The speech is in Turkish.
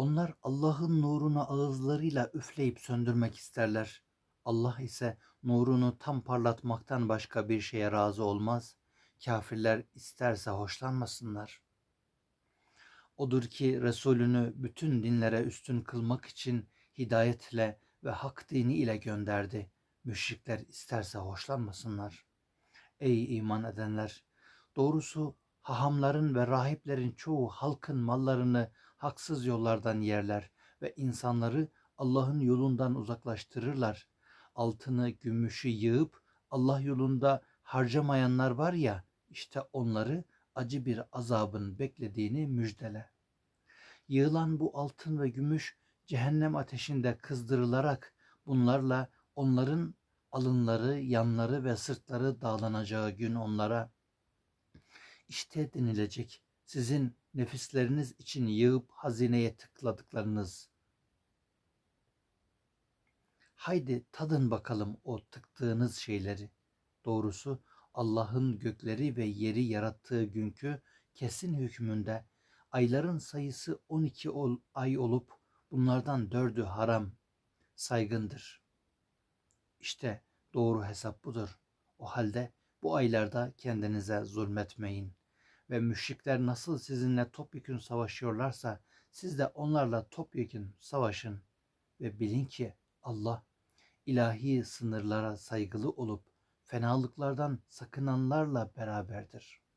Onlar Allah'ın nurunu ağızlarıyla üfleyip söndürmek isterler. Allah ise nurunu tam parlatmaktan başka bir şeye razı olmaz. Kafirler isterse hoşlanmasınlar. Odur ki Resulünü bütün dinlere üstün kılmak için hidayetle ve hak dini ile gönderdi. Müşrikler isterse hoşlanmasınlar. Ey iman edenler! Doğrusu hahamların ve rahiplerin çoğu halkın mallarını haksız yollardan yerler ve insanları Allah'ın yolundan uzaklaştırırlar. Altını, gümüşü yığıp Allah yolunda harcamayanlar var ya, işte onları acı bir azabın beklediğini müjdele. Yığılan bu altın ve gümüş cehennem ateşinde kızdırılarak bunlarla onların alınları, yanları ve sırtları dağlanacağı gün onlara işte denilecek sizin nefisleriniz için yığıp hazineye tıkladıklarınız. Haydi tadın bakalım o tıktığınız şeyleri. Doğrusu Allah'ın gökleri ve yeri yarattığı günkü kesin hükmünde ayların sayısı 12 ol, ay olup bunlardan dördü haram, saygındır. İşte doğru hesap budur. O halde bu aylarda kendinize zulmetmeyin. Ve müşrikler nasıl sizinle topyekün savaşıyorlarsa siz de onlarla topyekün savaşın. Ve bilin ki Allah ilahi sınırlara saygılı olup fenalıklardan sakınanlarla beraberdir.''